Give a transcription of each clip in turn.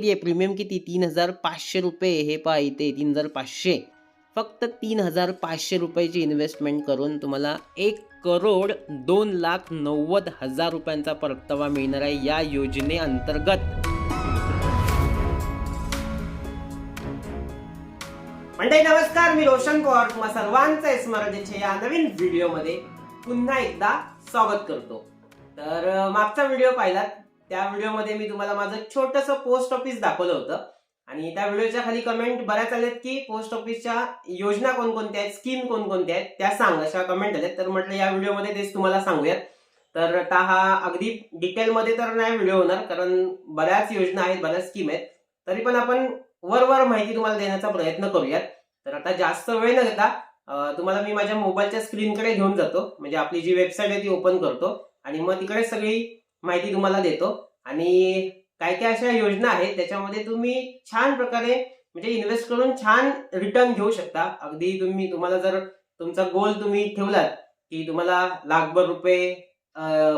आहे प्रीमियम किती तीन हजार पाचशे रुपये। हे पहा इथे तीन हजार पाचशे फक्त तीन हजार पाचशे रुपयाची इन्व्हेस्टमेंट करून तुम्हाला एक करोड दोन लाख नव्वद हजार रुपयांचा परतावा मिळणार आहे या योजनेअंतर्गत म्हणजे नमस्कार. मी रोशन पवार तुम्हा सर्वांचं स्मरणेच्या या नवीन व्हिडिओमध्ये पुन्हा एकदा स्वागत करतो. तर मागचा व्हिडिओ पाहिलात. त्या व्हिडिओमध्ये मी तुम्हाला माझं छोटंसं पोस्ट ऑफिस दाखवलं होतं. आणि त्या व्हिडिओच्या खाली कमेंट बऱ्याच आल्यात की पोस्ट ऑफिसच्या योजना कोणकोणत्या आहेत स्कीम कोणकोणत्या आहेत त्या सांग. अशा कमेंट आल्यात. तर म्हटलं या व्हिडिओमध्ये तेच तुम्हाला सांगूयात. तर आता हा अगदी डिटेलमध्ये तर नाही व्हिडिओ होणार कारण बऱ्याच योजना आहेत बऱ्याच स्कीम आहेत. तरी पण आपण वर वर माहिती तुम्हाला देण्याचा प्रयत्न करूयात. तर आता जास्त वेळ न घेता तुम्हाला मी माझ्या मोबाईलच्या स्क्रीनकडे घेऊन जातो. म्हणजे आपली जी वेबसाईट आहे ती ओपन करतो. आणि मग तिकडे सगळी माहिती तुम्हाला देतो. आणि काय काय अशा योजना आहेत त्याच्यामध्ये तुम्ही छान प्रकारे म्हणजे इन्व्हेस्ट करून छान रिटर्न घेऊ शकता. अगदी तुम्ही तुम्हाला जर तुमचा गोल तुम्ही ठेवलात की तुम्हाला लाखभर रुपये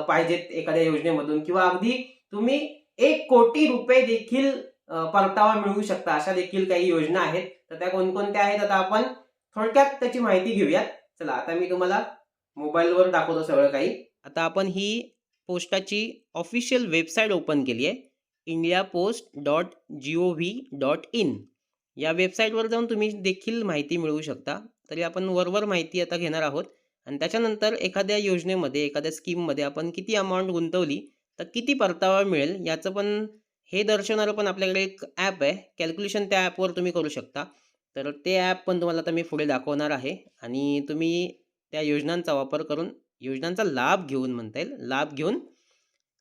पाहिजेत एखाद्या योजनेमधून किंवा अगदी तुम्ही एक कोटी रुपये देखील परतावा मिळवू शकता अशा देखील काही योजना आहेत. तर त्या कोणकोणत्या आहेत आता आपण थोडक्यात त्याची माहिती घेऊयात. चला आता मी तुम्हाला मोबाईलवर दाखवतो सगळं काही. आता आपण ही पोस्टाची ऑफिशियल वेबसाईट ओपन केली आहे. India post dot G O V dot in या वेबसाईटवर जाऊन तुम्ही देखील माहिती मिळवू शकता. तरी आपण वरवर माहिती आता घेणार आहोत. आणि त्याच्यानंतर एखाद्या योजनेमध्ये एखाद्या स्कीममध्ये आपण किती अमाऊंट गुंतवली तर किती परतावा मिळेल याचं पण हे दर्शवणारं पण आपल्याकडे एक ॲप आहे. कॅल्क्युलेशन त्या ॲपवर तुम्ही करू शकता. तर ते ॲप पण तुम्हाला आता मी पुढे दाखवणार आहे. आणि तुम्ही त्या योजनांचा वापर करून योजनांचा लाभ घेऊन म्हणता येईल. लाभ घेऊन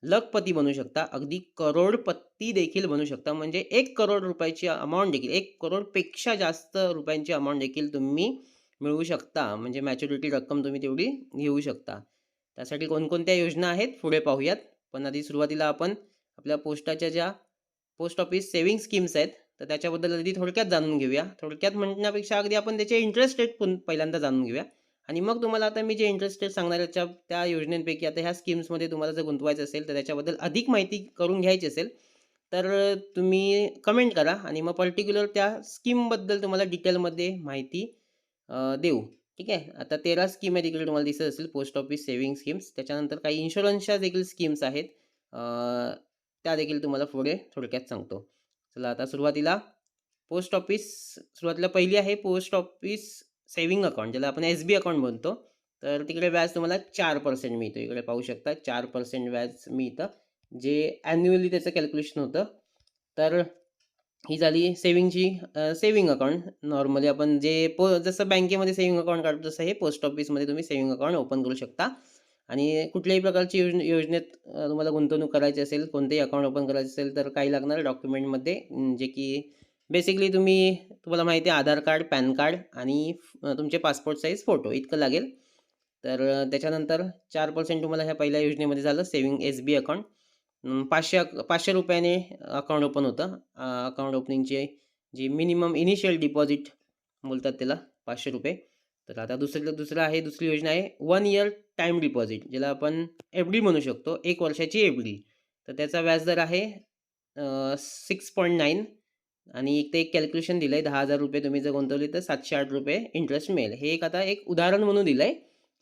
लखपती बनू शकता. अगदी करोडपती देखील बनू शकता. म्हणजे एक करोड रुपयाची अमाऊंट देखील एक करोडपेक्षा जास्त रुपयांची अमाऊंट देखील तुम्ही मिळवू शकता. म्हणजे मॅच्युरिटी रक्कम तुम्ही तेवढी घेऊ शकता. त्यासाठी कोणकोणत्या योजना आहेत? पुढे पाहूयात. पण आधी सुरुवातीला आपण आपल्या पोस्टाच्या ज्या पोस्ट ऑफिस सेव्हिंग स्कीम्स आहेत तर त्याच्याबद्दल आधी थोडक्यात जाणून घेऊया. थोडक्यात म्हणण्यापेक्षा अगदी आपण त्याचे इंटरेस्ट रेट पण पहिल्यांदा जाणून घेऊया. आणि मग तुम्हाला आता मी जे इंटरेस्ट रेट सांगणार याच्या त्या योजनेपैकी आता ह्या स्कीम्समध्ये तुम्हाला जर गुंतवायचं असेल तर त्याच्याबद्दल अधिक माहिती करून घ्यायची असेल तर तुम्ही कमेंट करा आणि मग पर्टिक्युलर त्या स्कीमबद्दल तुम्हाला डिटेलमध्ये माहिती देऊ. ठीक आहे? आता तेरा स्कीम आहे देखील तुम्हाला दिसत असेल पोस्ट ऑफिस सेव्हिंग स्कीम्स त्याच्यानंतर काही इन्शुरन्सच्या देखील स्कीम्स आहेत. त्या देखील तुम्हाला पुढे थोडक्यात सांगतो. चला आता सुरुवातीला पोस्ट ऑफिस सुरुवातीला पहिली आहे पोस्ट ऑफिस सेव्हिंग अकाउंट ज्याला आपण एस बी अकाउंट म्हणतो तर तिकडे व्याज तुम्हाला चार पर्सेंट मिळतं. इकडे पाहू शकता चार पर्सेंट व्याज मिळतं. जे ॲन्युअली त्याचं कॅल्क्युलेशन होतं तर ही झाली सेविंगची सेविंग अकाउंट नॉर्मली आपण जे पो जसं बँकेमध्ये सेव्हिंग अकाउंट काढतो तसं हे पोस्ट ऑफिसमध्ये तुम्ही सेविंग अकाउंट ओपन करू शकता. आणि कुठल्याही प्रकारची योजने योजनेत तुम्हाला गुंतवणूक करायची असेल कोणतेही अकाउंट ओपन करायचं असेल तर काही लागणार डॉक्युमेंटमध्ये जे की बेसिकली तुम्ही तुम्हाला माहिती आहे आधार कार्ड पॅन कार्ड आणि तुमचे पासपोर्ट साईज फोटो इतकं लागेल. तर त्याच्यानंतर चार पर्सेंट तुम्हाला ह्या पहिल्या योजनेमध्ये झालं सेविंग एस बी अकाउंट पाचशे अक- पाचशे रुपयाने अकाउंट ओपन होतं. अकाउंट ओपनिंगचे जी मिनिमम इनिशियल डिपॉझिट बोलतात त्याला पाचशे रुपये. तर आता दुसरं दुसरं आहे दुसरी योजना आहे वन इयर टाईम डिपॉझिट ज्याला आपण एफ डी म्हणू शकतो एक वर्षाची एफ डी तर त्याचा व्याजदर आहे सिक्स पॉईंट नाईन आणि एक ते एक कॅल्क्युलेशन दिलं आहे दहा हजार रुपये तुम्ही जर गुंतवले तर सातशे आठ रुपये इंटरेस्ट मिळेल. हे एक आता एक उदाहरण म्हणून दिलं आहे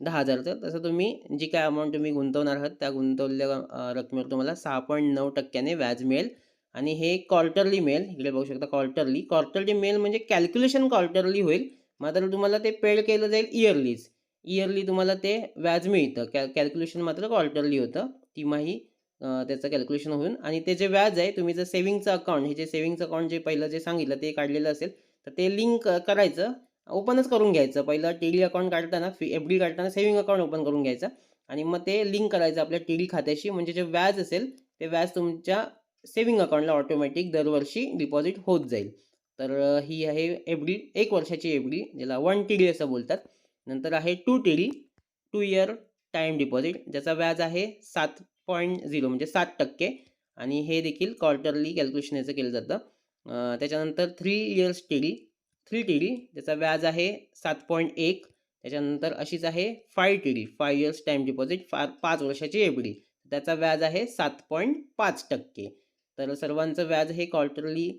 दहा हजारचं तसं तुम्ही जी काय अमाऊंट तुम्ही गुंतवणार आहात त्या गुंतवलेल्या रकमेवर तुम्हाला सहा पॉईंट नऊ टक्क्याने व्याज मिळेल. आणि हे क्वार्टरली मिळेल. इकडे बघू शकता क्वार्टरली क्वार्टरली मिळेल म्हणजे कॅल्क्युलेशन क्वार्टरली होईल. मात्र तुम्हाला ते पेड केलं जाईल इयरलीच इयरली तुम्हाला ते व्याज मिळतं. कॅ कॅल्क्युलेशन मात्र क्वार्टरली होतं. तिमाही त्याचं कॅल्क्युलेशन होऊन आणि ते जे व्याज आहे तुम्ही जर सेव्हिंगचं अकाउंट हे जे सेव्हिंगचं अकाउंट जे पहिलं जे सांगितलं ते काढलेलं असेल तर ते लिंक करायचं ओपनच करून घ्यायचं. पहिलं टी डी अकाउंट काढताना फी एफ डी काढताना सेव्हिंग अकाउंट ओपन करून घ्यायचं. आणि मग ते लिंक करायचं आपल्या टी डी खात्याशी. म्हणजे जे व्याज असेल ते व्याज तुमच्या सेव्हिंग अकाउंटला ऑटोमॅटिक दरवर्षी डिपॉझिट होत जाईल. तर ही आहे एफ डी एक वर्षाची एफ डी ज्याला वन टी डी असं बोलतात. नंतर आहे two T D two year time deposit ज्याचा व्याज आहे सात पॉईंट झिरो म्हणजे सात टक्के. आणि हे देखील क्वार्टरली कॅल्क्युलेशन याचं केलं जातं. त्याच्यानंतर three years T D three T D त्याचा व्याज आहे सात पॉईंट एक. त्याच्यानंतर अशीच आहे five T D five years time deposit for पाच वर्षाची एफ डी. त्याचा व्याज आहे सात पॉईंट पाच टक्के. तर सर्वांचं व्याज हे क्वार्टरली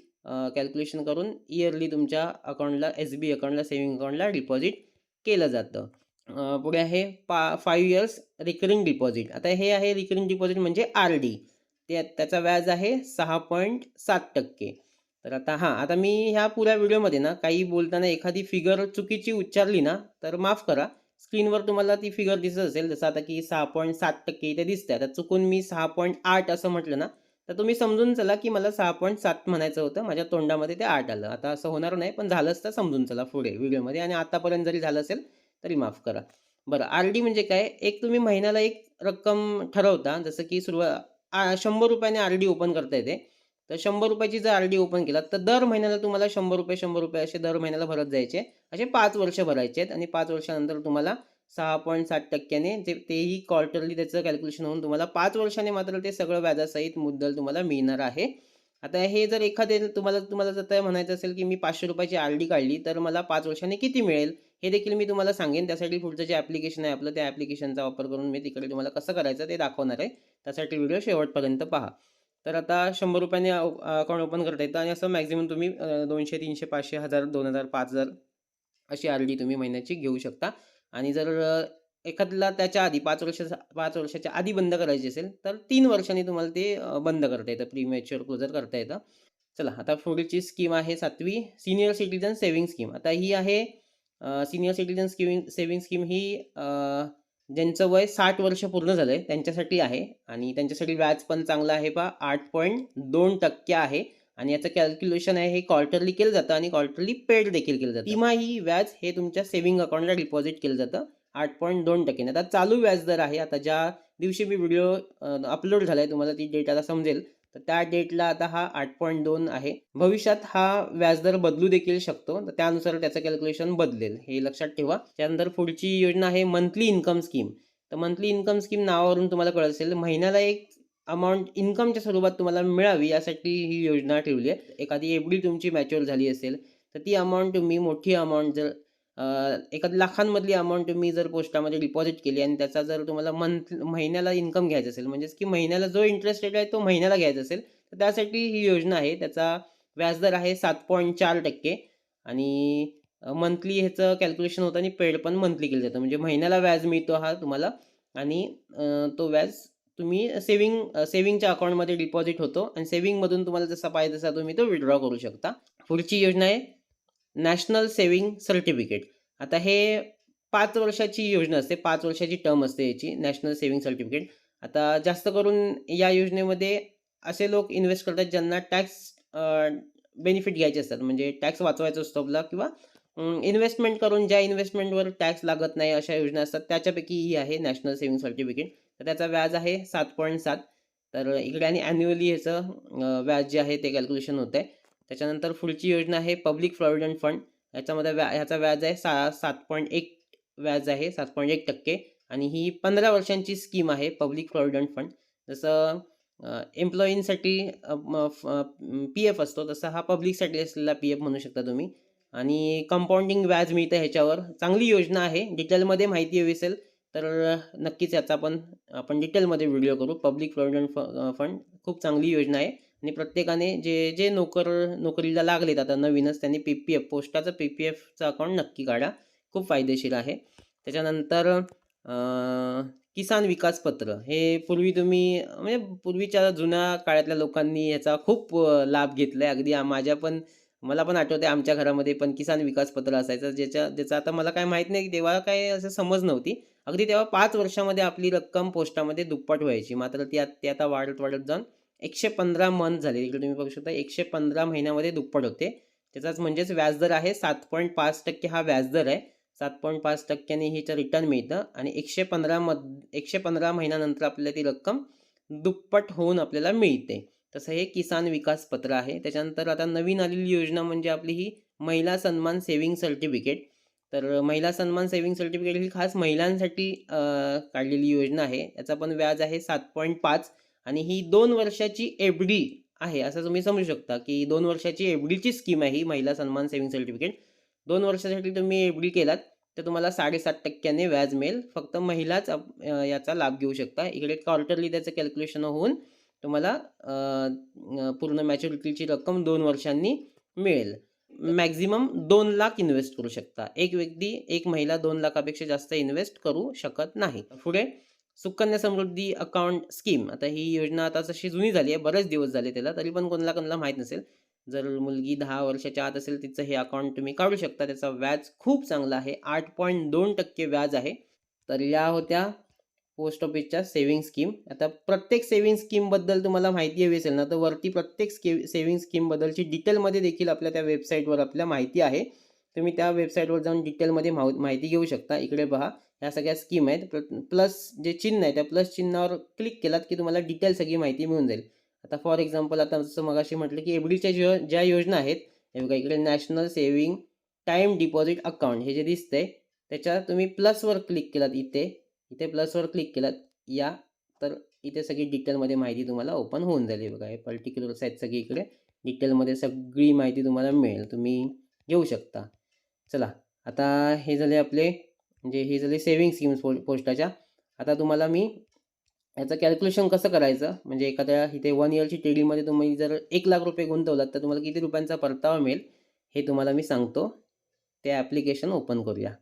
कॅल्क्युलेशन करून इयरली तुमच्या अकाउंटला एस बी अकाउंटला सेव्हिंग अकाउंटला डिपॉझिट केलं जातं. पुढे आहे पा फाईव्ह इयर्स रिकरिंग डिपॉझिट आता हे आहे रिकरिंग डिपॉझिट म्हणजे आर डी ते त्याचा व्याज आहे सहा पॉईंट सात टक्के. तर आता हां आता मी ह्या पुऱ्या व्हिडिओमध्ये ना काही बोलताना एखादी फिगर चुकीची उच्चारली ना तर माफ करा. स्क्रीनवर तुम्हाला ती फिगर दिसत असेल जसं आता की सहा पॉईंट सात टक्के इथे दिसते आता चुकून मी सहा पॉईंट आठ असं म्हटलं ना तर तुम्ही समजून चला की मला सहा पॉईंट सात म्हणायचं होतं. माझ्या तोंडामध्ये ते आठ आलं. आता असं होणार नाही पण झालंच तर समजून चला पुढे व्हिडिओमध्ये. आणि आतापर्यंत जरी झालं असेल तरी माफ करा. बरं आर डी म्हणजे काय? एक तुम्ही महिन्याला एक रक्कम ठरवता जसं की सुरुवात शंभर रुपयाने आर डी ओपन करता येते. तर शंभर रुपयाची जर आर डी ओपन केला तर दर महिन्याला तुम्हाला शंभर रुपये शंभर रुपये असे दर महिन्याला भरत जायचे. असे पाच वर्ष भरायचे आहेत आणि पाच वर्षानंतर तुम्हाला सहा पॉईंट सात टक्क्याने ते तेही क्वार्टरली त्याचं कॅल्क्युलेशन होऊन तुम्हाला पाच वर्षाने मात्र ते सगळं व्याजासहित मुद्दल तुम्हाला मिळणार आहे. आता हे जर एखादे तुम्हाला तुम्हाला जर म्हणायचं असेल की मी पाचशे रुपयाची आर डी काढली तर मला पाच वर्षाने किती मिळेल? हे देखील मी तुम्हाला सांगेन. त्यासाठी पुढचं जे ॲप्लिकेशन आहे आपलं त्या ॲप्लिकेशनचा वापर करून मी तिकडे तुम्हाला कसं करायचं ते दाखवणार आहे. त्यासाठी व्हिडिओ शेवटपर्यंत पहा. तर आता शंभर रुपयाने अकाउंट ओपन करता येतं आणि असं मॅक्झिमम तुम्ही दोनशे तीनशे पाचशे हजार दोन हजार पाच हजार अशी आर डी तुम्ही महिन्याची घेऊ शकता. आणि जर एखाद्याला त्याच्या आधी पाच वर्ष पाच वर्षाच्या आधी बंद करायची असेल तर तीन वर्षांनी तुम्हाला ते बंद करता येतं. प्री मॅच्युअर क्लोजर करता येतं. चला आता पुढची स्कीम आहे सातवी. सिनियर सिटीजन सेव्हिंग स्कीम आता ही आहे senior citizen scheming saving scheme ही ज्यांचं वय साठ वर्ष पूर्ण झालं आहे त्यांच्यासाठी आहे. आणि त्यांच्यासाठी व्याज पण चांगलं आहे पा आठ पॉईंट दोन टक्के आहे. आणि याचं कॅल्क्युलेशन आहे हे क्वार्टरली केलं जातं आणि क्वार्टरली पेड देखील केलं जातं. तिमाही व्याज हे तुमच्या सेव्हिंग अकाउंटला डिपॉझिट केलं जातं आठ पॉईंट दोन टक्के. आता चालू व्याजदर आहे. आता ज्या दिवशी मी व्हिडिओ अपलोड झाला आहे तुम्हाला ती डेट आता समजेल. तर त्या डेटला आता हा आठ पॉईंट दोन आहे. भविष्यात हा व्याजदर बदलू देखील शकतो. तर त्यानुसार त्याचं कॅल्क्युलेशन बदलेल. हे लक्षात ठेवा. त्यानंतर पुढची योजना आहे मंथली इन्कम स्कीम तर मंथली इन्कम स्कीम नावावरून तुम्हाला कळत असेल महिन्याला एक अमाऊंट इन्कमच्या स्वरूपात तुम्हाला मिळावी यासाठी ही योजना ठेवली आहे. एखादी एफ डी तुमची मॅच्युअर झाली असेल तर ती अमाऊंट तुम्ही मोठी अमाऊंट जर एका लाखांमधली अमाऊंट तुम्ही जर पोस्टामध्ये डिपॉझिट केली आणि त्याचा जर तुम्हाला मंथ महिन्याला इन्कम घ्यायचा असेल म्हणजेच की महिन्याला जो इंटरेस्ट रेट आहे तो महिन्याला घ्यायचा असेल तर त्यासाठी ही योजना आहे. त्याचा व्याजदर आहे सात पॉईंट चार टक्के आणि मंथली ह्याचं कॅल्क्युलेशन होतं आणि पेड पण मंथली केलं जातं. म्हणजे महिन्याला व्याज मिळतो हा तुम्हाला आणि तो व्याज तुम्ही सेविंग सेविंगच्या अकाउंटमध्ये डिपॉझिट होतो आणि सेविंगमधून तुम्हाला जसा पाहिजे तसा तुम्ही तो विड्रॉ करू शकता. पुढची योजना आहे नॅशनल सेविंग सर्टिफिकेट. आता हे पाच वर्षाची योजना असते पाच वर्षाची टर्म असते याची नॅशनल सेविंग सर्टिफिकेट. आता जास्त करून या योजनेमध्ये असे लोक इन्व्हेस्ट करतात ज्यांना टॅक्स बेनिफिट घ्यायचे असतात. म्हणजे टॅक्स वाचवायचा असतो आपला किंवा इन्व्हेस्टमेंट करून ज्या इन्व्हेस्टमेंटवर टॅक्स लागत नाही अशा योजना असतात त्याच्यापैकी ही आहे नॅशनल सेव्हिंग सर्टिफिकेट. तर त्याचा व्याज आहे सात पॉईंट सात. तर इकडे आणि ॲन्युअली ह्याचं व्याज जे आहे ते कॅल्क्युलेशन होतं आहे त्याच्यानंतर पुढची योजना आहे पब्लिक प्रॉव्हिडंट फंड याच्यामध्ये व्या ह्याचा व्याज आहे सा सात पॉईंट एक व्याज आहे सात पॉईंट एक टक्के. आणि ही पंधरा वर्षांची स्कीम आहे पब्लिक प्रॉव्हिडंट फंड जसं एम्प्लॉईंसाठी पी एफ असतो तसा हा पब्लिकसाठी असलेला पी एफ म्हणू शकता तुम्ही. आणि कंपाऊंडिंग व्याज मिळतं ह्याच्यावर. चांगली योजना आहे. डिटेलमध्ये माहिती हवी असेल तर नक्कीच याचा आपण आपण डिटेलमध्ये व्हिडिओ करू. पब्लिक प्रॉव्हिडंट फंड खूप चांगली योजना आहे. आणि प्रत्येकाने जे जे नोकर नोकरीला लागलेत आता नवीनच त्यांनी पी पी एफ पोस्टाचं पी पी एफचं अकाउंट नक्की काढा. खूप फायदेशीर आहे. त्याच्यानंतर किसान विकास पत्र. हे पूर्वी तुम्ही म्हणजे पूर्वीच्या जुन्या काळातल्या लोकांनी याचा खूप लाभ घेतला आहे अगदी माझ्या पण मला पण आठवते आमच्या घरामध्ये पण किसान विकास पत्र असायचं. ज्याच्या ज्याचं आता मला काय माहीत नाही. की तेव्हा काय असं समज नव्हती. अगदी तेव्हा पाच वर्षामध्ये आपली रक्कम पोस्टामध्ये दुप्पट व्हायची. मात्र ती आत- ती आता वाढत वाढत जाऊन एकशे पंधरा मंथ झाले. इकडे तुम्ही बघू शकता एकशे पंधरा महिन्यामध्ये दुप्पट होते. त्याचाच म्हणजेच व्याजदर आहे सात पॉईंट पाच टक्के हा व्याजदर आहे. सात पॉईंट पाच टक्क्याने हिचं रिटर्न मिळतं आणि एकशे पंधरा मध एकशे पंधरा महिन्यानंतर आपल्याला ती रक्कम दुप्पट होऊन आपल्याला मिळते. तसं हे किसान विकास पत्र आहे. त्याच्यानंतर आता नवीन आलेली योजना म्हणजे आपली ही महिला सन्मान सेव्हिंग सर्टिफिकेट. तर महिला सन्मान सेव्हिंग सर्टिफिकेट ही खास महिलांसाठी काढलेली योजना आहे. याचा पण व्याज आहे सात पॉईंट पाच आणि ही दोन वर्षाची एफ डी आहे. असं तुम्ही समजू शकता की दोन वर्षाची एफ डीची स्कीम आहे ही महिला सन्मान सेव्हिंग सर्टिफिकेट दोन वर्षासाठी तुम्ही एफ डी केलात तर तुम्हाला साडेसात टक्क्याने व्याज मिळेल. फक्त महिलाच याचा लाभ घेऊ शकता. इकडे क्वार्टरली त्याचं कॅल्क्युलेशन होऊन तुम्हाला पूर्ण मॅच्युरिटीची रक्कम दोन वर्षांनी मिळेल. मॅक्झिमम दोन लाख इन्व्हेस्ट करू शकता. एक व्यक्ती एक महिला दोन लाखापेक्षा जास्त इन्व्हेस्ट करू शकत नाही. पुढे सुकन्या समृद्धी अकाउंट स्कीम. आता ही योजना आता तशी जुनी झाली आहे बरेच दिवस झाले त्याला तरी पण कोणाला कोणाला माहीत नसेल. जर मुलगी दहा वर्षाच्या आत असेल तिचं हे अकाउंट तुम्ही काढू शकता. त्याचा व्याज खूप चांगला आहे. आठ पॉईंट दोन टक्के व्याज आहे. तर या होत्या पोस्ट ऑफिसच्या सेव्हिंग स्कीम. आता प्रत्येक सेव्हिंग स्कीमबद्दल तुम्हाला माहिती हवी असेल ना तर वरती प्रत्येक स्की सेव्हिंग स्कीमबद्दलची डिटेलमध्ये देखील आपल्या त्या वेबसाईटवर आपल्या माहिती आहे. तुम्ही त्या वेबसाईटवर जाऊन डिटेलमध्ये माहू माहिती घेऊ शकता. इकडे पहा. ह्या सगळ्या स्कीम आहेत. प्लस जे चिन्ह आहे त्या प्लस चिन्हावर क्लिक केलात की तुम्हाला डिटेल सगळी माहिती मिळून जाईल. आता फॉर एक्झाम्पल आता जसं मगाशी म्हटलं की एबडीच्या जो ज्या योजना आहेत हे बघा इकडे national saving time deposit account हे जे दिसतंय त्याच्या तुम्ही प्लसवर क्लिक केलात इथे इथे प्लसवर क्लिक केलात या तर इथे सगळी डिटेलमध्ये माहिती तुम्हाला ओपन होऊन जाईल. बघा हे पर्टिक्युलर्स आहेत सगळी इकडे डिटेलमध्ये सगळी माहिती तुम्हाला मिळेल. तुम्ही घेऊ शकता. चला आता हे झाले आपले म्हणजे हे झाली सेव्हिंग स्कीम्स पो पोस्टाच्या. आता तुम्हाला मी याचं कॅल्क्युलेशन कसं करायचं? म्हणजे एखाद्या इथे वन इयरची टेडीमध्ये तुम्ही जर एक लाख रुपये गुंतवलात तर तुम्हाला किती रुपयांचा परतावा मिळेल? हे तुम्हाला मी सांगतो. ते ॲप्लिकेशन ओपन करूया.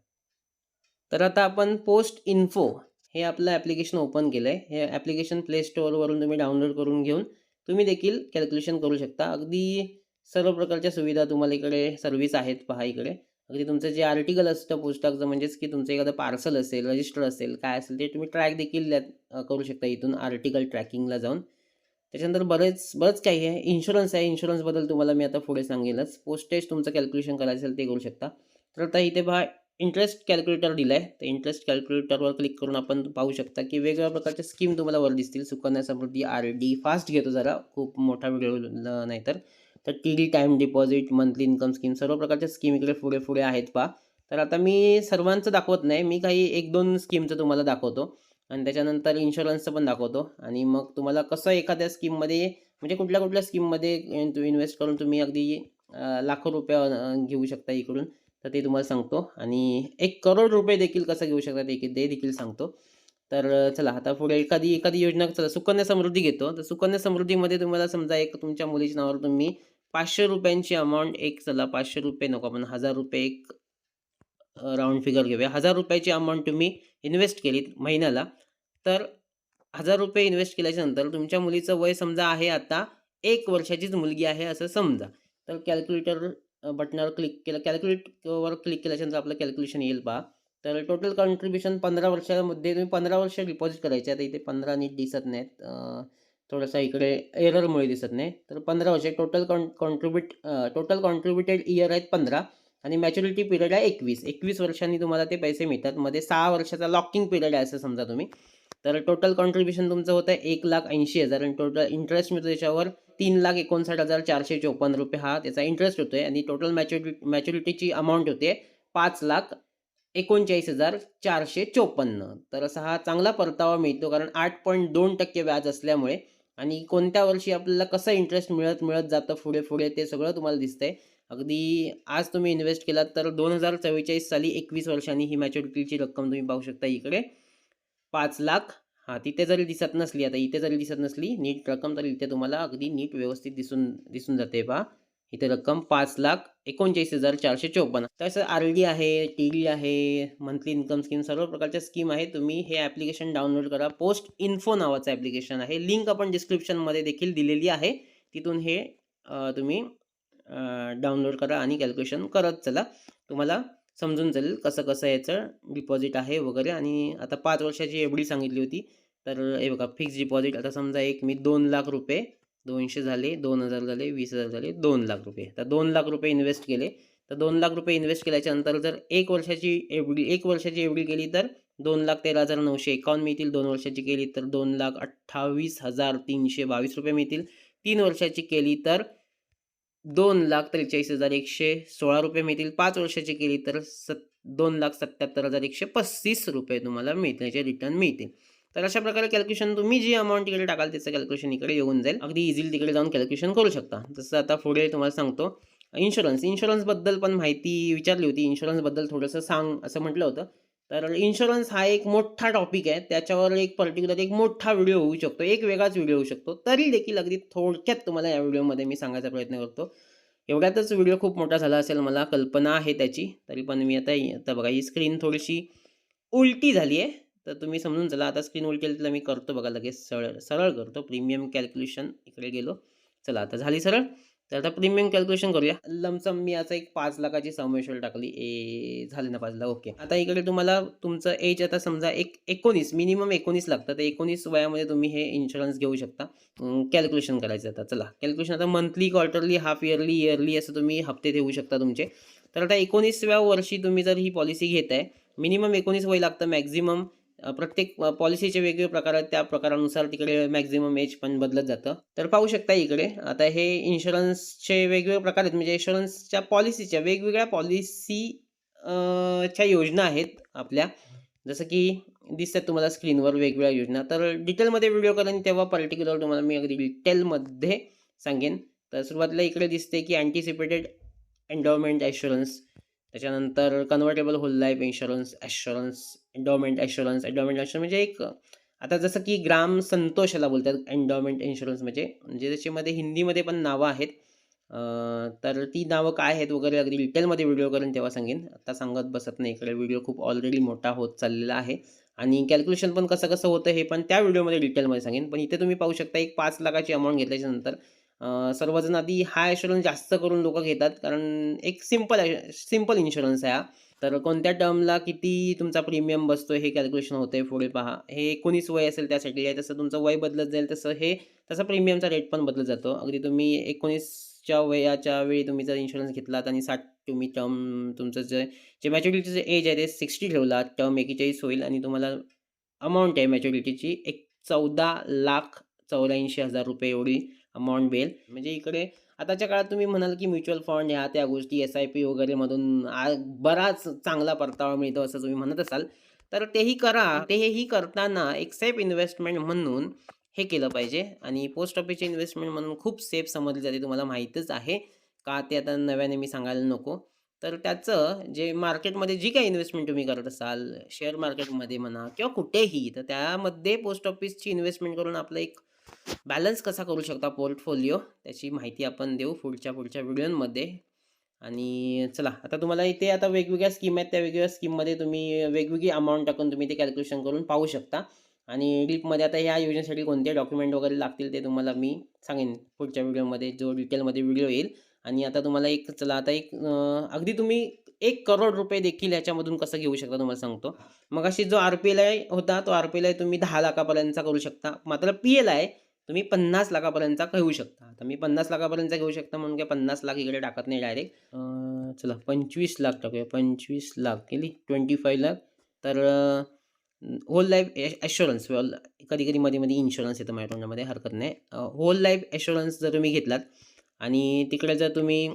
तर आता आपण पोस्ट इन्फो हे आपलं ॲप्लिकेशन ओपन केलं आहे हे ॲप्लिकेशन प्ले स्टोअरवरून तुम्ही डाउनलोड करून घेऊन तुम्ही देखील कॅल्क्युलेशन करू शकता. अगदी सर्व प्रकारच्या सुविधा तुम्हाला इकडे सर्व्हिस आहेत पहा इकडे. अगदी तुमचं जे आर्टिकल असतं पुस्तकचं म्हणजेच की तुमचं एखादं पार्सल असेल रजिस्टर असेल काय असेल ते तुम्ही ट्रॅक देखील करू शकता इथून आर्टिकल ट्रॅकिंगला जाऊन. त्याच्यानंतर बरेच बरंच काही आहे. इन्शुरन्स आहे. इन्शुरन्सबद्दल तुम्हाला मी आता पुढे सांगेलच. पोस्टेज तुमचं कॅल्क्युलेशन करायचं असेल ते करू शकता. तर आता इथे पहा इंटरेस्ट कॅल्क्युलेटर दिलं आहे तर इंटरेस्ट कॅल्क्युलेटरवर क्लिक करून आपण पाहू शकता की वेगवेगळ्या प्रकारच्या स्कीम तुम्हाला वर दिसतील. Sukanya Samriddhi R D fast घेतो जरा. खूप मोठा व्हिडिओ नाही तर तर T D time deposit monthly income scheme सर्व प्रकारच्या स्कीम इकडे पुढे पुढे आहेत पहा. तर आता मी सर्वांचं दाखवत नाही मी काही एक दोन स्कीमचं तुम्हाला दाखवतो. आणि त्याच्यानंतर इन्शुरन्सचं पण दाखवतो. आणि मग तुम्हाला कसं एखाद्या स्कीममध्ये म्हणजे कुठल्या कुठल्या स्कीममध्ये इन्व्हेस्ट करून तुम्ही अगदी लाखो रुपये घेऊ शकता इकडून तर ते तुम्हाला सांगतो. आणि एक करोड रुपये देखील कसं घेऊ शकता ते ते देखील सांगतो. तर चला आता पुढे एखादी एखादी योजना चला सुकन्या समृद्धी घेतो. तर सुकन्या समृद्धीमध्ये तुम्हाला समजा एक तुमच्या मुलीच्या नावावर तुम्ही पाचशे रुपयांची अमाऊंट एक चला पाचशे रुपये नको आपण हजार रुपये एक राऊंड फिगर घेऊया. हजार रुपयाची अमाऊंट तुम्ही इन्व्हेस्ट केलीत महिन्याला तर हजार रुपये इन्व्हेस्ट केल्याच्यानंतर तुमच्या मुलीचं वय समजा आहे आता एक वर्षाचीच मुलगी आहे असं समजा. तर कॅल्क्युलेटर बटनावर क्लिक केलं कॅल्क्युलेटवर क्लिक केल्याच्यानंतर आपलं कॅल्क्युलेशन येईल पहा. तर टोटल कॉन्ट्रीब्युशन पंधरा वर्षामध्ये तुम्ही पंधरा वर्ष डिपॉझिट करायचे आता इथे पंधरा नीट दिसत नाहीत थोडंसं इकडे एररमुळे दिसत नाही. तर पंधरा वर्ष टोटल कॉन कॉन्ट्रीब्युट टोटल कॉन्ट्रीब्युटेड इयर आहेत पंधरा आणि मॅच्युरिटी पिरियड आहे एकवीस. एकवीस वर्षांनी तुम्हाला ते पैसे मिळतात. मध्ये सहा वर्षाचा लॉकिंग पिरियड आहे असं समजा तुम्ही. तर टोटल कॉन्ट्रीब्युशन तुमचं होतं आहे एक लाख ऐंशी हजार आणि टोटल इंटरेस्ट मिळतो त्याच्यावर तीन लाख एकोणसाठ हजार चारशे चोपन्न रुपये हा त्याचा इंटरेस्ट होतो आहे आणि टोटल मॅच्युरिटी मॅच्युरिटीची अमाऊंट होते पाच लाख एकोणचाळीस हजार चारशे चोपन्न. तर असा हा चांगला परतावा मिळतो कारण आठ पॉईंट दोन टक्के व्याज असल्यामुळे आणि कोणत्या वर्षी आपल्याला कसं इंटरेस्ट मिळत मिळत जातं पुढे पुढे ते सगळं तुम्हाला दिसतंय. अगदी आज तुम्ही इन्व्हेस्ट केलात तर दोन हजार चव्वेचाळीस साली एकवीस वर्षांनी ही मॅच्युरिटीची रक्कम तुम्ही पाहू शकता इकडे. पाच लाख. हां तिथे जरी दिसत नसली आता इथे जरी दिसत नसली नीट रक्कम तर इथे तुम्हाला अगदी नीट व्यवस्थित दिसून दिसून जाते पहा इथे रक्कम पाच लाख एकोणचाळीस हजार चारशे चोपन्न. तसं आर डी आहे टी डी आहे मंथली इन्कम स्कीम सर्व प्रकारच्या स्कीम आहे तुम्ही हे ॲप्लिकेशन डाउनलोड करा. पोस्ट इन्फो नावाचं ॲप्लिकेशन आहे. लिंक आपण डिस्क्रिप्शनमध्ये देखील दिलेली आहे. तिथून हे तुम्ही डाउनलोड करा आणि कॅल्क्युलेशन करत चला. तुम्हाला समजून चालेल कसं कसं याचं डिपॉझिट आहे वगैरे. आणि आता पाच वर्षाची एफ डी सांगितली होती. तर हे बघा फिक्स डिपॉझिट आता समजा एक मी दोन लाख रुपये दोनशे झाले दोन हजार झाले वीस हजार झाले दोन लाख रुपये. तर दोन लाख रुपये इन्व्हेस्ट केले. तर दोन लाख रुपये इन्व्हेस्ट केल्याच्यानंतर जर एक वर्षाची एवढी डी एक वर्षाची एवढी केली तर दोन लाख तेरा हजार नऊशे एकावन्न मिळतील. दोन वर्षाची केली तर दोन लाख अठ्ठावीस हजार तीनशे बावीस रुपये मिळतील. तीन वर्षाची केली तर दोन लाख त्रेचाळीस हजार एकशे सोळा रुपये मिळतील. पाच वर्षाची केली तर सत दोन लाख सत्याहत्तर हजार एकशे पस्तीस रुपये तुम्हाला मिळतील याचे रिटर्न मिळतील. तर अशा प्रकारे कॅल्क्युलेशन तुम्ही जी अमाऊंट तिकडे टाकाल त्याचं कॅल्क्युलेशन इकडे येऊन जाईल. अगदी इझिली तिकडे जाऊन कॅल्क्युलेशन करू शकता. जसं आता पुढे तुम्हाला सांगतो इन्शुरन्स इन्शुरन्सबद्दल पण माहिती विचारली होती. इन्शुरन्सबद्दल थोडंसं सांग असं म्हटलं होतं. तर इन्शुरन्स हा एक मोठा टॉपिक आहे. त्याच्यावर एक पर्टिक्युलर एक मोठा व्हिडिओ होऊ शकतो. एक वेगळाच व्हिडिओ होऊ शकतो. तरी देखील अगदी थोडक्यात तुम्हाला या व्हिडिओमध्ये मी सांगायचा प्रयत्न करतो. एवढ्यातच व्हिडिओ खूप मोठा झाला असेल मला कल्पना आहे त्याची. तरी पण मी आता आता बघा ही स्क्रीन थोडीशी उलटी झाली आहे तर तुम्ही समजून चला. आता स्क्रीन उलटी आली तर मी करतो बघा लगेच सरळ. सरळ करतो. प्रीमियम कॅल्क्युलेशन इकडे गेलो. चला आता झाली सरळ. तर आता प्रीमियम कॅल्क्युलेशन करूया. लमसम मी आता एक पाच लाखाची समावेशवर टाकली. ए झाले ना पाच लाख. ओके. आता इकडे तुम्हाला तुमचं एज आता समजा एक एकोणीस मिनिमम एकोणीस लागतं. तर एकोणीस वयामध्ये तुम्ही हे इन्शुरन्स घेऊ शकता. कॅल्क्युलेशन करायचं आता. चला. कॅल्क्युलेशन आता monthly quarterly half yearly yearly असं तुम्ही हप्ते देऊ शकता तुमचे. तर आता एकोणीसव्या वर्षी तुम्ही जर ही पॉलिसी घेत आहे मिनिमम एकोणीस वय लागतं मॅक्झिमम प्रत्येक पॉलिसीचे वेगवेगळे प्रकार आहेत. त्या प्रकारानुसार तिकडे मॅक्झिमम एज पण बदलत जातं. तर पाहू शकता इकडे आता हे इन्शुरन्सचे वेगवेगळे प्रकार आहेत. म्हणजे इन्शुरन्सच्या पॉलिसीच्या वेगवेगळ्या पॉलिसी च्या योजना आहेत आपल्या. जसं की दिसतात तुम्हाला स्क्रीनवर वेगवेगळ्या योजना. तर डिटेलमध्ये व्हिडिओ करेन तेव्हा पर्टिक्युलर तुम्हाला मी अगदी डिटेलमध्ये सांगेन. तर सुरुवातीला इकडे दिसते की अँटिसिपेटेड एन्डॉमेंट ॲश्युरन्स त्याच्यानंतर convertible whole life insurance assurance endowment assurance endowment assurance म्हणजे एक आता जसं की ग्राम संतोष याला बोलतात एन्डॉमेंट इन्शुरन्स म्हणजे म्हणजे त्याच्यामध्ये हिंदीमध्ये पण नावं आहेत. तर ती नावं काय आहेत वगैरे अगदी डिटेलमध्ये व्हिडिओ करेन तेव्हा सांगेन. आता सांगत बसत नाही इकडे व्हिडिओ खूप ऑलरेडी मोठा होत चाललेला आहे. आणि कॅल्क्युलेशन पण कसं कसं होतं हे पण त्या व्हिडिओमध्ये डिटेलमध्ये सांगेन. पण इथे तुम्ही पाहू शकता एक पाच लाखाची अमाऊंट घेतल्याच्यानंतर सर्वजण आधी हा इन्शुरन्स जास्त करून लोक घेतात. कारण एक सिंपल सिंपल इन्शुरन्स आहे हा. तर कोणत्या टर्मला किती तुमचा प्रीमियम बसतो हे कॅल्क्युलेशन होते पुढे पहा. हे एकोणीस वय असेल त्यासाठी आहे तसं तुमचं वय बदलत जाईल तसं हे तसं प्रीमियमचा रेट पण बदलत जातो. अगदी तुम्ही एकोणीसच्या वयाच्या वेळी तुम्ही जर इन्शुरन्स घेतलात आणि साठ तुम्ही टर्म तुमचं जे जे मॅच्युरिटीचं एज आहे ते सिक्स्टी ठेवला टर्म एकेचाळीस होईल आणि तुम्हाला अमाऊंट आहे मॅच्युरिटीची एक चौदा लाख चौऱ्याऐंशी हजार रुपये एवढी. अमाऊंट बेल. म्हणजे इकडे आताच्या काळात तुम्ही म्हणाल की म्युच्युअल फंड ह्या त्या गोष्टी एस आय पी वगैरेमधून आ- बराच चांगला परतावा मिळतो असं तुम्ही म्हणत असाल. तर तेही करा. तेही करताना एक सेफ इन्व्हेस्टमेंट म्हणून हे केलं पाहिजे. आणि पोस्ट ऑफिसचे इन्व्हेस्टमेंट म्हणून खूप सेफ समजली जाते तुम्हाला माहीतच आहे. का ते आता नव्याने मी सांगायला नको. तर त्याचं जे मार्केटमध्ये जी काही इन्व्हेस्टमेंट तुम्ही करत असाल शेअर मार्केटमध्ये म्हणा किंवा कुठेही तर त्यामध्ये पोस्ट ऑफिसची इन्व्हेस्टमेंट करून आपलं एक बॅलन्स कसा करू शकता पोर्टफोलिओ त्याची माहिती आपण देऊ पुढच्या पुढच्या व्हिडिओमध्ये. आणि चला आता तुम्हाला इथे आता वेगवेगळ्या स्कीम आहेत. त्या वेगवेगळ्या स्कीममध्ये तुम्ही वेगवेगळी अमाऊंट टाकून तुम्ही ते कॅल्क्युलेशन करून पाहू शकता. आणि डीपमध्ये आता ह्या योजनेसाठी कोणते डॉक्युमेंट वगैरे लागतील ते तुम्हाला मी सांगेन. पुढच्या व्हिडिओमध्ये जो डिटेलमध्ये व्हिडिओ येईल. आणि आता तुम्हाला एक चला आता एक अगदी तुम्ही एक करोड रुपये देखील याच्यामधून कसं घेऊ शकता तुम्हाला सांगतो. मग अशी जो आर पी एल आय होता तो आर पी एल आय तुम्ही दहा लाखापर्यंतचा करू शकता. मात्र पी एल आय तुम्ही पन्नास लाखापर्यंतचा घेऊ शकता. तर मी पन्नास लाखापर्यंतचा घेऊ शकता म्हणून काय पन्नास लाख इकडे टाकत नाही डायरेक्ट चला पंचवीस लाख टाकूया. पंचवीस लाख केली. Twenty five lakh. तर होल लाईफ ॲश्युरन्स कधी कधी मध्ये मध्ये इन्शुरन्स येतं माझ्या तोंडामध्ये. हरकत नाही. होल लाईफ ॲश्युरन्स जर तुम्ही घेतलात आणि तिकडे जर तुम्ही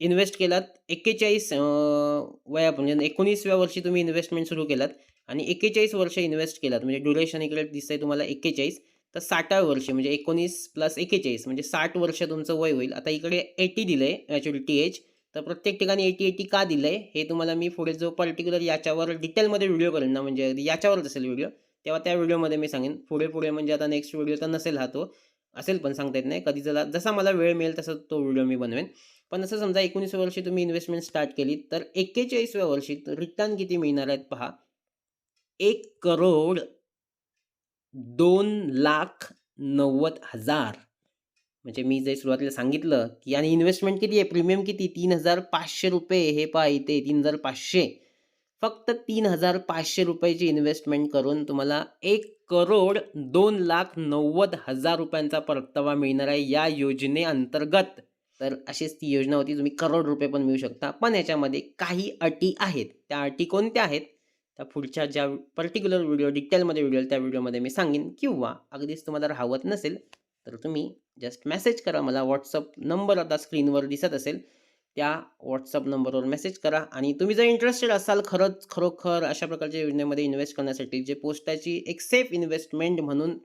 इन्व्हेस्ट केलात. एक्केचाळीस वया म्हणजे एकोणीसव्या वर्षी तुम्ही इन्व्हेस्टमेंट सुरू केलात आणि एक्केचाळीस वर्ष इन्व्हेस्ट केलात. म्हणजे ड्युरेशन इकडे दिसतंय तुम्हाला एक्केचाळीस. तर साठाव्या वर्षी म्हणजे एकोणीस प्लस एक्केचाळीस म्हणजे साठ वर्ष तुमचं वय होईल. आता इकडे एटी दिलं आहे मॅच्युरिटी एज तर प्रत्येक ठिकाणी एटी एटी का दिलं आहे हे तुम्हाला मी पुढे जो पर्टिक्युलर याच्यावर डिटेलमध्ये व्हिडिओ करेन ना म्हणजे याच्यावरच असेल व्हिडिओ तेव्हा त्या व्हिडिओमध्ये मी सांगेन. पुढे पुढे म्हणजे आता नेक्स्ट व्हिडिओ तर नसेल हा तो. असेल पण सांगता येत नाही. कधी जरा जसा मला वेळ मिळेल तसा तो व्हिडिओ मी बनवेन. पण असं समजा एकोणीसव्या वर्षी तुम्ही इन्व्हेस्टमेंट स्टार्ट केली तर एक्केचाळीसव्या वर्षी रिटर्न किती मिळणार आहेत पहा? एक करोड दोन लाख नव्वद हजार. म्हणजे मी जे सुरुवातीला सांगितलं की आणि इन्व्हेस्टमेंट किती आहे? प्रीमियम किती? तीन हजार पाचशे रुपये हे पहा इथे तीन हजार पाचशे. फक्त तीन हजार पाचशे रुपयाची इन्व्हेस्टमेंट करून तुम्हाला एक करोड दोन लाख नव्वद हजार रुपयांचा परतावा मिळणार आहे या योजनेअंतर्गत तर अशीच ती योजना होती तुम्ही करोड रुपये पण मिळू शकता. पण याच्यामध्ये काही अटी आहेत. त्या अटी कोणत्या आहेत? त्या पुढच्या ज्या पर्टिक्युलर व्हिडिओ डिटेलमध्ये व्हिडिओ त्या व्हिडिओमध्ये मी सांगेन. किंवा अगदीच तुम्हाला राहवत नसेल तर तुम्ही जस्ट मेसेज करा मला. व्हॉट्सअप नंबर आता स्क्रीनवर दिसत असेल त्या व्हॉट्सअप नंबरवर मेसेज करा. आणि तुम्ही जर इंटरेस्टेड असाल खरंच खरोखर अशा प्रकारच्या योजनेमध्ये इन्व्हेस्ट करण्यासाठी जे पोस्टाची एक सेफ इन्व्हेस्टमेंट म्हणून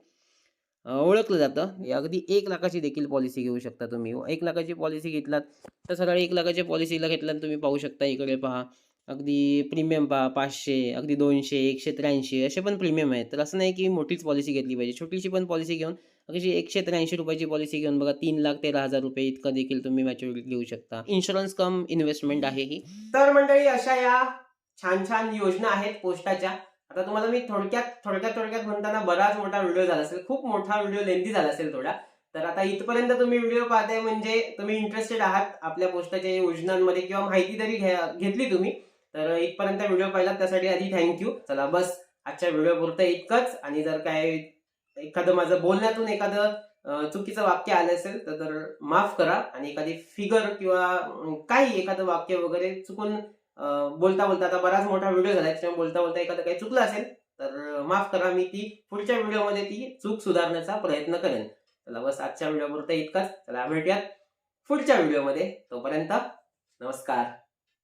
ओळखलं जातं. अगदी एक लाखाची देखील पॉलिसी घेऊ शकता तुम्ही. हो, एक लाखाची पॉलिसी घेतलात तर सरळ एक लाखाच्या पॉलिसीला घेतल्यानं तुम्ही पाहू शकता इकडे पहा. अगदी प्रीमियम पहा पाचशे अगदी दोनशे एकशे त्र्याऐंशी असे पण प्रीमियम आहेत. तर असं नाही की मोठीच पॉलिसी घेतली पाहिजे. छोटीशी पण पॉलिसी घेऊन अशी एकशे त्र्याऐंशी रुपयाची पॉलिसी घेऊन बघा तीन लाख तेरा हजार रुपये इतकं देखील तुम्ही मॅच्युरिटी घेऊ शकता. इन्शुरन्स कम इन्व्हेस्टमेंट आहे ही. तर मंडळी अशा या छान छान योजना आहेत पोस्टाच्या. आता तुम्हाला मी थोडक्यात थोडक्यात थोडक्यात म्हणताना बराच मोठा व्हिडिओ झाला असेल खूप मोठा व्हिडिओ लेंदी झाला असेल थोडा. तर आता इथपर्यंत तुम्ही व्हिडिओ पाहताय म्हणजे तुम्ही इंटरेस्टेड आहात आपल्या पोस्टाच्या योजनांमध्ये किंवा माहिती तरी घ्या- घेतली तुम्ही तर इथपर्यंत व्हिडिओ पाहिला त्यासाठी आधी थँक्यू चला बस आजच्या व्हिडिओ पुरतं इतकंच. आणि जर काय एखादं माझं बोलण्यातून एखादं चुकीचं वाक्य आलं असेल तर तर माफ करा. आणि एखादी फिगर किंवा काही एखादं वाक्य वगैरे चुकून बोलता बोलता आता बराच मोठा व्हिडिओ झाला. त्याच्यामुळे बोलता बोलता एखादं काही चुकलं असेल तर माफ करा मी ती पुढच्या व्हिडिओमध्ये ती चूक सुधारण्याचा प्रयत्न करेन. चला बस आजच्या व्हिडिओ पुरतं इतकंच. चला भेटूयात पुढच्या व्हिडिओमध्ये तोपर्यंत नमस्कार.